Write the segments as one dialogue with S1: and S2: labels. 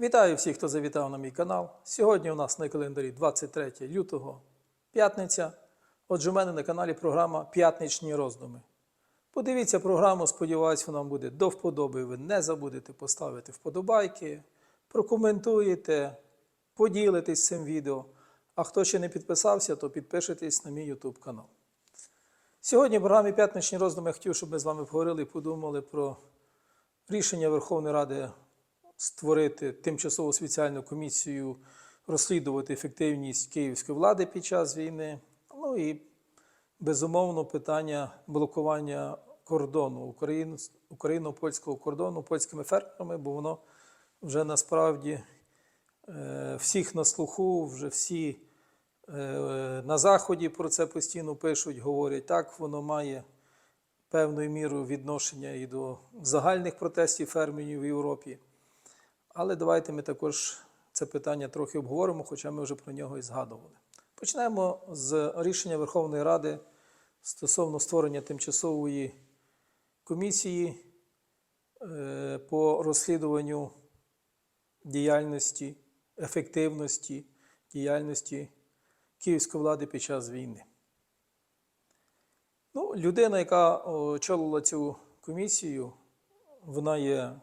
S1: Вітаю всіх, хто завітав на мій канал. Сьогодні у нас на календарі 23 лютого, п'ятниця. Отже, у мене на каналі програма П'ятничні роздуми. Подивіться програму, сподіваюсь, вона буде до вподоби. Ви не забудете поставити вподобайки, прокоментуєте, поділитесь цим відео. А хто ще не підписався, то підпишитесь на мій YouTube канал. Сьогодні в програмі П'ятничні роздуми я хотів, щоб ми з вами поговорили і подумали про рішення Верховної Ради створити тимчасову спеціальну комісію, розслідувати ефективність київської влади під час війни. Ну і безумовно питання блокування кордону україно-польського кордону польськими фермерами, бо воно вже насправді е, всіх на слуху, вже всі е, на заході про це постійно пишуть, говорять, так воно має певною мірою відношення і до загальних протестів фермерів в Європі. Але давайте ми також це питання трохи обговоримо, хоча ми вже про нього і згадували. Почнемо з рішення Верховної Ради стосовно створення тимчасової комісії е, по розслідуванню діяльності, ефективності діяльності київської влади під час війни. Ну, людина, яка очолила цю комісію, вона є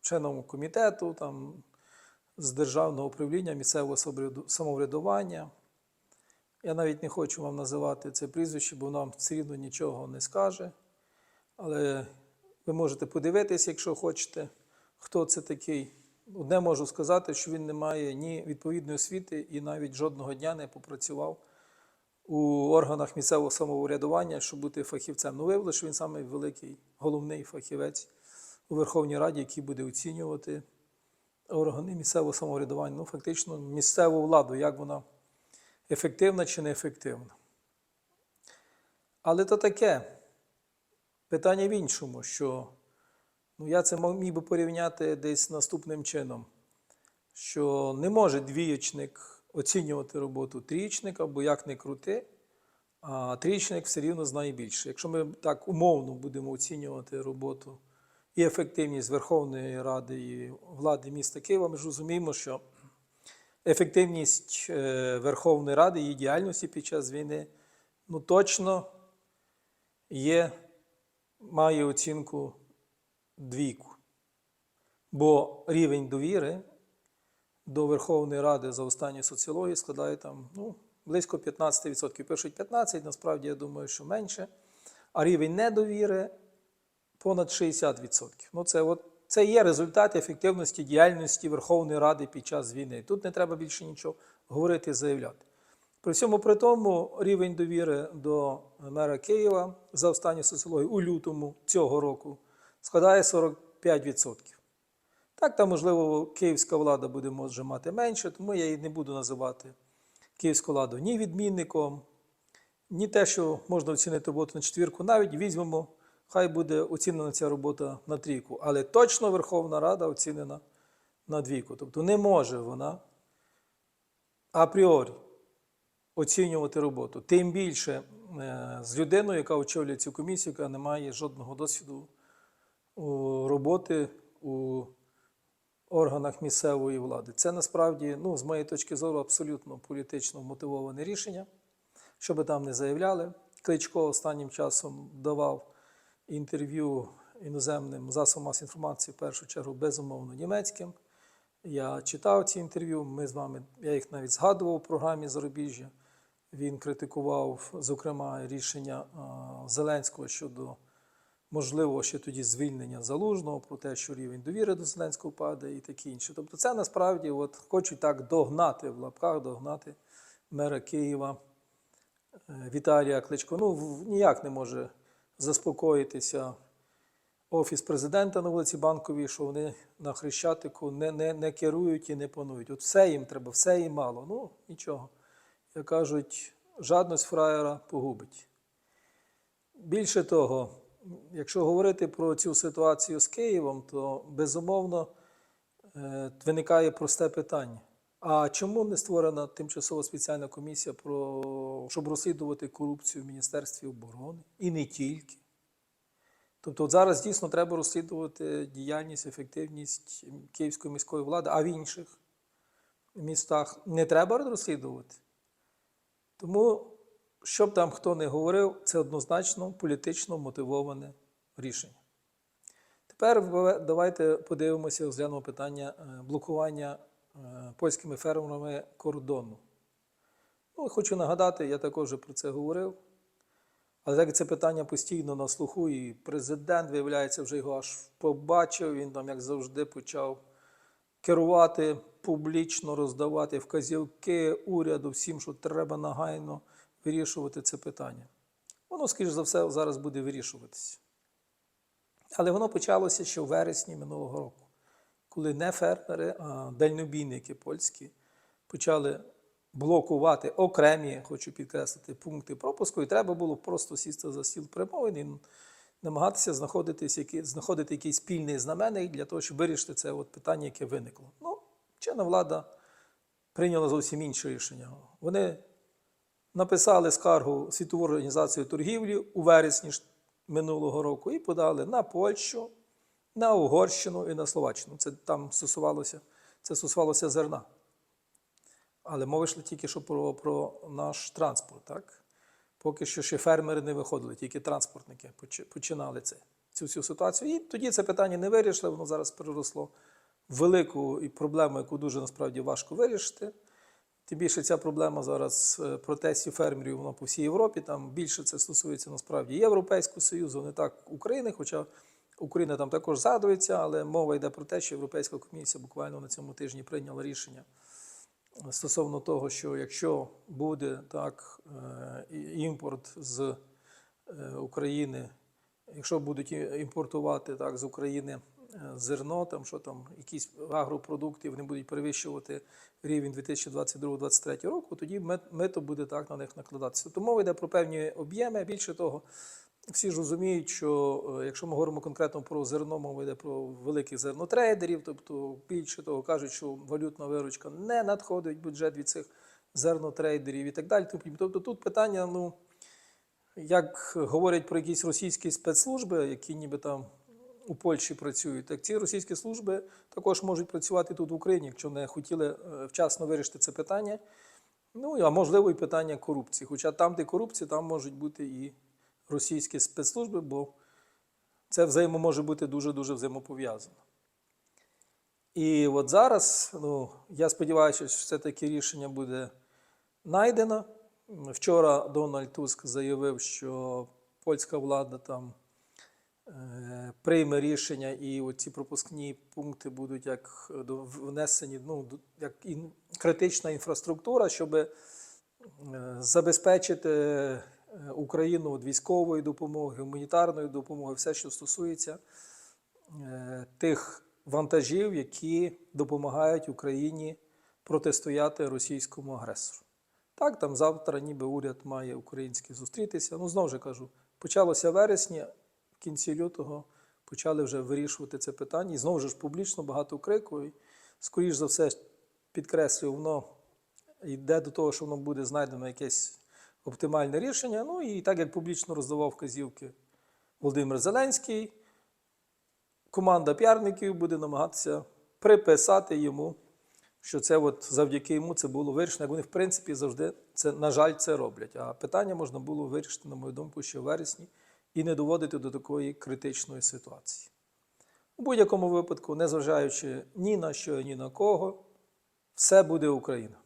S1: членом комітету там, з державного управління місцевого самоврядування. Я навіть не хочу вам називати це прізвище, бо нам все рівно нічого не скаже. Але ви можете подивитись, якщо хочете, хто це такий. Одне можу сказати, що він не має ні відповідної освіти і навіть жодного дня не попрацював у органах місцевого самоврядування, щоб бути фахівцем. Ну, виявилося, що він самий великий, головний фахівець у Верховній Раді, який буде оцінювати органи місцевого самоврядування, ну, фактично, місцеву владу, як вона ефективна чи неефективна. Але то таке питання в іншому, що ну, я це міг би порівняти десь наступним чином, що не може двієчник оцінювати роботу трієчника, бо як не крути, а трієчник все рівно знає більше. Якщо ми так умовно будемо оцінювати роботу і ефективність Верховної Ради і влади міста Києва, ми ж розуміємо, що ефективність е, Верховної Ради, її діяльності під час війни, ну точно є, має оцінку двійку. Бо рівень довіри до Верховної Ради за останні соціології складає там ну, близько 15%. Пишуть 15%, насправді я думаю, що менше. А рівень недовіри понад 60%. Ну, це, от, це є результат ефективності діяльності Верховної Ради під час війни. Тут не треба більше нічого говорити і заявляти. При всьому при тому рівень довіри до мера Києва за останні соціології у лютому цього року складає 45%. Так, там, можливо, київська влада буде може мати менше, тому я її не буду називати київську владу ні відмінником, ні те, що можна оцінити роботу на четвірку, навіть візьмемо, хай буде оцінена ця робота на трійку. Але точно Верховна Рада оцінена на двійку. Тобто не може вона апріорі оцінювати роботу. Тим більше е, з людиною, яка очолює цю комісію, яка не має жодного досвіду роботи у органах місцевої влади. Це насправді, ну, з моєї точки зору, абсолютно політично мотивоване рішення, що би там не заявляли. Кличко останнім часом давав інтерв'ю іноземним засобам масової інформації, в першу чергу, безумовно, німецьким. Я читав ці інтерв'ю, ми з вами, я їх навіть згадував у програмі Зарубіжжя. Він критикував, зокрема, рішення Зеленського щодо можливо, ще тоді звільнення залужного про те, що рівень довіри до Зеленського падає і таке інше. Тобто, це насправді от, хочуть так догнати в лапках, догнати мера Києва е, Віталія Кличко. Ну, ніяк не може заспокоїтися офіс президента на вулиці Банковій, що вони на Хрещатику не, не, не керують і не панують. От все їм треба, все їм мало. Ну, нічого. Як кажуть, жадність фраєра погубить. Більше того, якщо говорити про цю ситуацію з Києвом, то безумовно е, виникає просте питання. А чому не створена тимчасова спеціальна комісія, про, щоб розслідувати корупцію в Міністерстві оборони? І не тільки. Тобто от зараз дійсно треба розслідувати діяльність, ефективність київської міської влади, а в інших містах не треба розслідувати. Тому, що б там хто не говорив, це однозначно політично мотивоване рішення. Тепер давайте подивимося, розглянемо питання е, блокування польськими фермерами кордону. Ну, хочу нагадати, я також про це говорив. Але так це питання постійно на слуху, і президент, виявляється, вже його аж побачив. Він там, як завжди, почав керувати публічно, роздавати вказівки уряду всім, що треба негайно вирішувати це питання. Воно, скоріш за все, зараз буде вирішуватися. Але воно почалося ще в вересні минулого року, коли не фермери, а дальнобійники польські почали блокувати окремі, хочу підкреслити, пункти пропуску, і треба було просто сісти за стіл перемовин і намагатися знаходитись, які, знаходити якийсь спільний знаменник для того, щоб вирішити це от питання, яке виникло. Ну, чинна влада прийняла зовсім інше рішення. Вони написали скаргу Світову організацію торгівлі у вересні минулого року і подали на Польщу, на Угорщину і на Словаччину. Це там стосувалося, це стосувалося зерна. Але мова йшла тільки що про, про наш транспорт. Так? Поки що ще фермери не виходили, тільки транспортники починали це, цю всю ситуацію. І тоді це питання не вирішили, воно зараз переросло в велику проблему, яку дуже насправді важко вирішити. Тим більше ця проблема зараз е, протестів фермерів вона по всій Європі. Там більше це стосується насправді Європейського Союзу, не так України, хоча Україна там також згадується, але мова йде про те, що Європейська комісія буквально на цьому тижні прийняла рішення стосовно того, що якщо буде так е, імпорт з е, України, якщо будуть імпортувати так з України е, зерно, там що там, якісь агропродукти, вони будуть перевищувати рівень 2022-2023 року, тоді мито буде так на них накладатися. Тобто мова йде про певні об'єми. Більше того, всі ж розуміють, що е, якщо ми говоримо конкретно про зерно, мова йде про великих зернотрейдерів, тобто більше того кажуть, що валютна виручка не надходить бюджет від цих зернотрейдерів і так далі. Тобто тут питання, ну як говорять про якісь російські спецслужби, які ніби там у Польщі працюють, так ці російські служби також можуть працювати тут в Україні, якщо не хотіли е, вчасно вирішити це питання. Ну а можливо і питання корупції. Хоча там, де корупція, там можуть бути і російські спецслужби, бо це взаємо може бути дуже-дуже взаємопов'язано. І от зараз, ну, я сподіваюся, що все-таки рішення буде знайдено. Вчора Дональд Туск заявив, що польська влада там е, прийме рішення, і ці пропускні пункти будуть як внесені, ну, як критична інфраструктура, щоб е, забезпечити е, Україну від військової допомоги, гуманітарної допомоги, все, що стосується е, тих вантажів, які допомагають Україні протистояти російському агресору. Так, там завтра ніби уряд має український зустрітися. Ну, знову ж кажу, почалося в вересні, в кінці лютого почали вже вирішувати це питання. І знову ж публічно багато крику. І, скоріш за все, підкреслюю, воно йде до того, що воно буде знайдено якесь оптимальне рішення. Ну і так як публічно роздавав вказівки Володимир Зеленський, команда піарників буде намагатися приписати йому, що це от завдяки йому це було вирішено. Як вони, в принципі, завжди це, на жаль, це роблять. А питання можна було вирішити, на мою думку, ще в вересні і не доводити до такої критичної ситуації. У будь-якому випадку, незважаючи ні на що, ні на кого, все буде Україна.